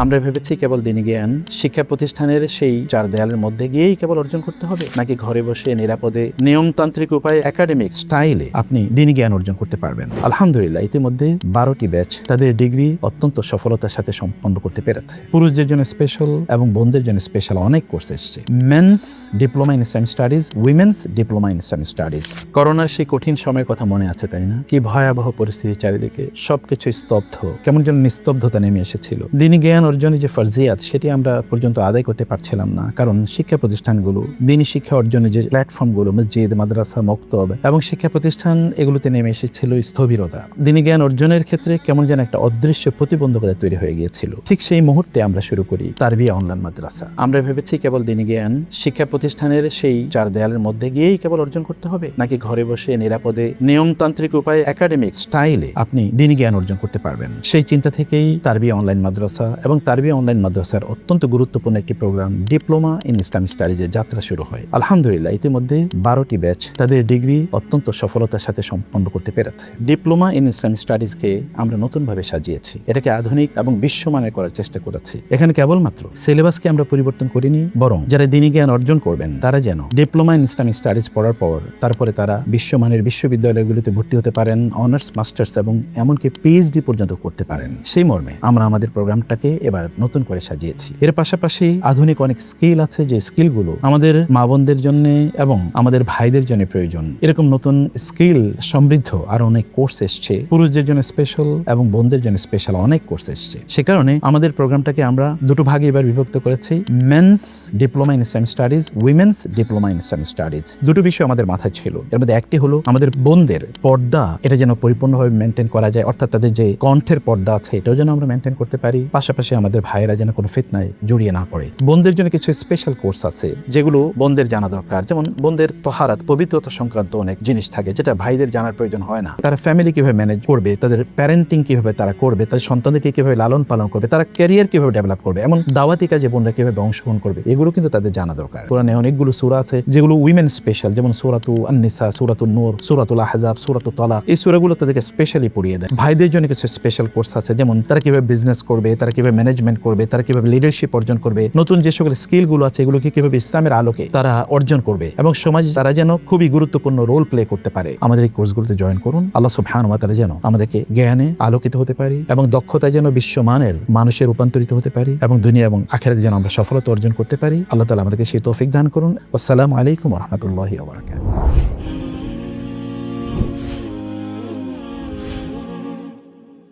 আমরা ভেবেছি কেবল দিনী জ্ঞান শিক্ষা প্রতিষ্ঠানের সেই চার দেয়ালের মধ্যে গিয়েই কেবল অর্জন করতে হবে, নাকি ঘরে বসে নিরাপদে নিয়মতান্ত্রিক উপায়ে একাডেমিক স্টাইলে আপনি দিনী জ্ঞান অর্জন করতে পারবেন। আলহামদুলিল্লাহ, ইতিমধ্যে বারোটি ব্যাচ তাদের ডিগ্রি অত্যন্ত সফলতার সাথে সম্পন্ন করতে পেরেছে। পুরুষদের জন্য স্পেশাল এবং বোনদের জন্য স্পেশাল অনেক কোর্স এসছে। Men's diploma in Islamic studies women's diploma in Islamic studies করোনার সেই কঠিন সময়ের কথা মনে আছে, তাই না? কি ভয়াবহ পরিস্থিতি চারিদিকে সবকিছু স্তব্ধ, কেমন যেন নিস্তব্ধতা নেমে এসেছিল। দিনী জ্ঞান অর্জনের যে ফরজিয়াত, সেটি আমরা পর্যন্ত আদায় করতে পারছিলাম না। কারণ শিক্ষা প্রতিষ্ঠানগুলো, দিনী শিক্ষা অর্জনের যে প্ল্যাটফর্মগুলো মসজিদ, মাদ্রাসা, মক্তব এবং শিক্ষা প্রতিষ্ঠান, এগুলোতে নেমে এসেছিল স্থবিরতা। দিনী জ্ঞান অর্জনের ক্ষেত্রে কেমন যেন একটা অদৃশ্য প্রতিবন্ধকতা তৈরি হয়ে গিয়েছিল। ঠিক সেই মুহূর্তে আমরা শুরু করি তারবিয়া অনলাইন মাদ্রাসা। আমরা ভেবেছি কেবল দিনী জ্ঞান, শিক্ষা প্রতিষ্ঠানের সেই চার দেয়ালের মধ্যে গিয়েই কেবল অর্জন করতে হবে? নাকি ঘরে বসে নিরাপদে নিয়মতান্ত্রিক উপায়ে একাডেমিক স্টাইলে আপনি দিনী জ্ঞান অর্জন করতে পারবেন? সেই চিন্তা থেকেই তারবিয়া অনলাইন মাদ্রাসা এবং তারবিয়া অনলাইন মাদ্রাসার অত্যন্ত গুরুত্বপূর্ণ একটি প্রোগ্রাম ডিপ্লোমা ইন ইসলামিক স্টাডিজের যাত্রা শুরু হয়। আলহামদুলিল্লাহ, ইতিমধ্যে বারোটি ব্যাচ তাদের ডিগ্রি অত্যন্ত সফলতার সাথে সম্পন্ন করতে পেরেছে। ডিপ্লোমা ইন ইসলামিক স্টাডিজকে আমরা নতুনভাবে সাজিয়েছি। এটাকে আধুনিক এবং বিশ্বমানের করার চেষ্টা করেছি। এখানে কেবলমাত্র সিলেবাসকে আমরা পরিবর্তন করিনি, বরং যারা দিনী জ্ঞান অর্জন করবেন, তারা যেন ডিপ্লোমা ইন ইসলামিক স্টাডিজ পড়ার পর তারপরে তারা বিশ্বমানের বিশ্ববিদ্যালয়গুলিতে ভর্তি হতে পারেন অনার্স মাস্টার্স এবং এমনকি পিএইচডি পর্যন্ত করতে পারেন। সেই মর্মে আমরা আমাদের প্রোগ্রামটাকে এবার নতুন করে সাজিয়েছি। এর পাশাপাশি আধুনিক অনেক স্কিল আছে যে স্কিলগুলো আমাদের মা বোনদের জন্য এবং আমাদের ভাইদের জন্য প্রয়োজন। এরকম নতুন স্কিল সমৃদ্ধ আর অনেক কোর্স এসছে। পুরুষদের জন্য স্পেশাল এবং বোনদের জন্য স্পেশাল অনেক কোর্স এসছে। সে কারণে আমাদের প্রোগ্রামটাকে আমরা দুটো ভাগে এবার বিভক্ত করেছি। Men's diploma in Islamic studies women's diploma in Islamic studies দুটো বিষয় আমাদের মাথায় ছিল। এর মধ্যে একটি হলো আমাদের বোনদের পর্দা, এটা যেন পরিপূর্ণভাবে মেনটেন করা যায়, অর্থাৎ তাদের যে কণ্ঠের পর্দা আছে, এটাও যেন আমরা মেনটেন করতে পারি। পাশাপাশি আমাদের ভাইয়েরা যেন কোনো ফিতনায় জড়িয়ে না পড়ে। বোনদের জন্য কিছু স্পেশাল কোর্স আছে, যেগুলো বোনদের জানা দরকার। যেমন বোনদের তহারাত, পবিত্রতা সংক্রান্ত অনেক জিনিস থাকে যেটা ভাইদের জানার প্রয়োজন হয় না। তারা ফ্যামিলি কীভাবে ম্যানেজ করবে, তাদের প্যারেন্টিং কীভাবে তারা করবে, তাদের সন্তানদেরকে কীভাবে লালন পালন করবে, তারা ক্যারিয়ার কীভাবে ডেভেলপ করবে, এমন দাওয়াতি কাজে বোনরা কীভাবে অংশগ্রহণ করবে, এগুলো কিন্তু তাদের জানা দরকার। কোরআনে অনেকগুলো সুরা আছে, যেগুলো উইমেন স্পেশাল যেমন সুরাতু আন্নিসা সুরাতুল নূর, সুরাতুল আহজাব, সুরাতু তালা এই সুরাগুলো তাদেরকে স্পেশালি পড়িয়ে দেয়। ভাইদের জন্য কিছু স্পেশাল কোর্স আছে, যেমন তারা কীভাবে বিজনেস করবে, তারা কীভাবে ম্যানেজমেন্ট করবে, তারা কীভাবে লিডারশিপ অর্জন করবে, নতুন যে সকল স্কিলগুলো আছে, এগুলোকে কীভাবে ইসলামের আলোকে তারা অর্জন করবে এবং সমাজে তারা যেন খুবই গুরুত্বপূর্ণ রোল প্লে করতে পারে। আমাদের এই কোর্সগুলোতে জয়েন করুন। আল্লাহ সুবহান ওয়া তাআলা যেন আমাদেরকে জ্ঞানে আলোকিত হতে পারি এবং দক্ষতায় যেন বিশ্বমানের মানুষের রূপান্তরিত হতে পারি এবং দুনিয়া এবং আখেরাতে যেন আমরা সফলতা অর্জন করতে পারি। আল্লাহ তাআলা আমাদেরকে সেই তৌফিক দান করুন। আসসালামু আলাইকুম রাহমাতুল্লাহি ওয়া বারাকাতুহু।